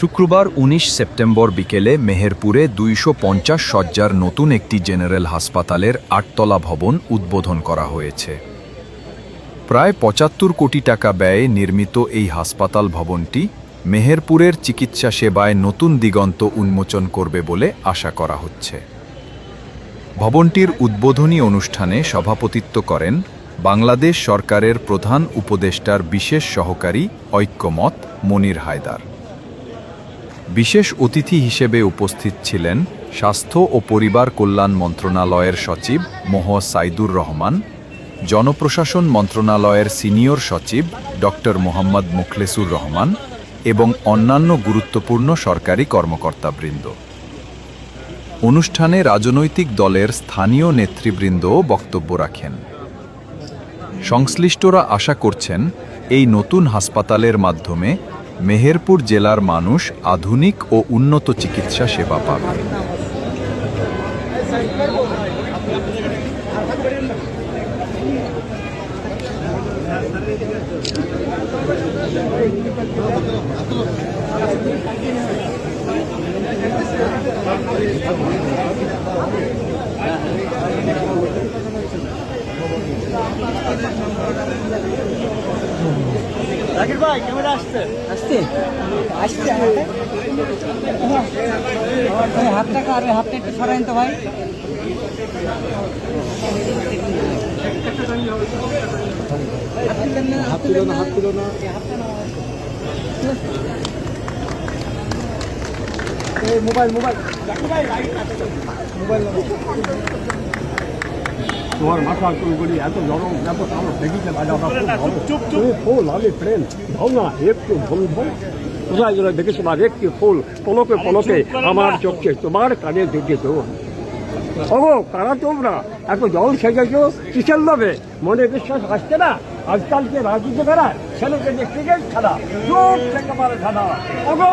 শুক্রবার ১৯ সেপ্টেম্বর বিকেলে মেহেরপুরে দুইশো পঞ্চাশ শয্যার নতুন একটি জেনারেল হাসপাতালের আটতলা ভবন উদ্বোধন করা হয়েছে। প্রায় পঁচাত্তর কোটি টাকা ব্যয়ে নির্মিত এই হাসপাতাল ভবনটি মেহেরপুরের চিকিৎসা সেবায় নতুন দিগন্ত উন্মোচন করবে বলে আশা করা হচ্ছে। ভবনটির উদ্বোধনী অনুষ্ঠানে সভাপতিত্ব করেন বাংলাদেশ সরকারের প্রধান উপদেষ্টার বিশেষ সহকারী ঐক্যমত মনির হায়দার। বিশেষ অতিথি হিসেবে উপস্থিত ছিলেন স্বাস্থ্য ও পরিবার কল্যাণ মন্ত্রণালয়ের সচিব মোহ সাইদুর রহমান, জনপ্রশাসন মন্ত্রণালয়ের সিনিয়র সচিব ডক্টর মোহাম্মদ মুখলেসুর রহমান এবং অন্যান্য গুরুত্বপূর্ণ সরকারি কর্মকর্তাবৃন্দ। অনুষ্ঠানে রাজনৈতিক দলের স্থানীয় নেতৃবৃন্দও বক্তব্য রাখেন। সংশ্লিষ্টরা আশা করছেন, এই নতুন হাসপাতালের মাধ্যমে মেহেরপুর জেলার মানুষ আধুনিক ও উন্নত চিকিৎসা সেবা পাবে। জাকির ভাই ক্যামেরা আসছে? আসছে? আসছে ভাই হাতটা কার? হাতটা একটু সরাইন তো ভাই। হাত তুলো না হাত তুলো না। Mobile mobile. জাকির ভাই লাইট মোবাইল তোমার মাথা চুলগুলি এত নরম এত ভালো। দেখিতে বাজাটা তুমি ফুল আমি ফ্রেন্ড ভাও না একটু ভুল ভুল। কোথায় যেন দেখেছ আর একটি ফুল পলকে পলকে আমার চোখে তোমার কানে দেখে দেখেছ ওগো কারা তোমরা? এত জল সেজেছো কিসের লোভে? মনে বিশ্বাস আসছে না? আজকালকে রাজনীতি করা ছেলেকে যে ক্রিকেট খেলা চোখ থেকে পারে খেলা ওগো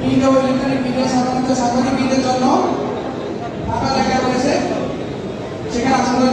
প্রিন্ট ও ইলেকট্রনিক মিডিয়া সাধারণত জন্য ফাঁকা জায়গা রয়েছে। সেখানে আসলে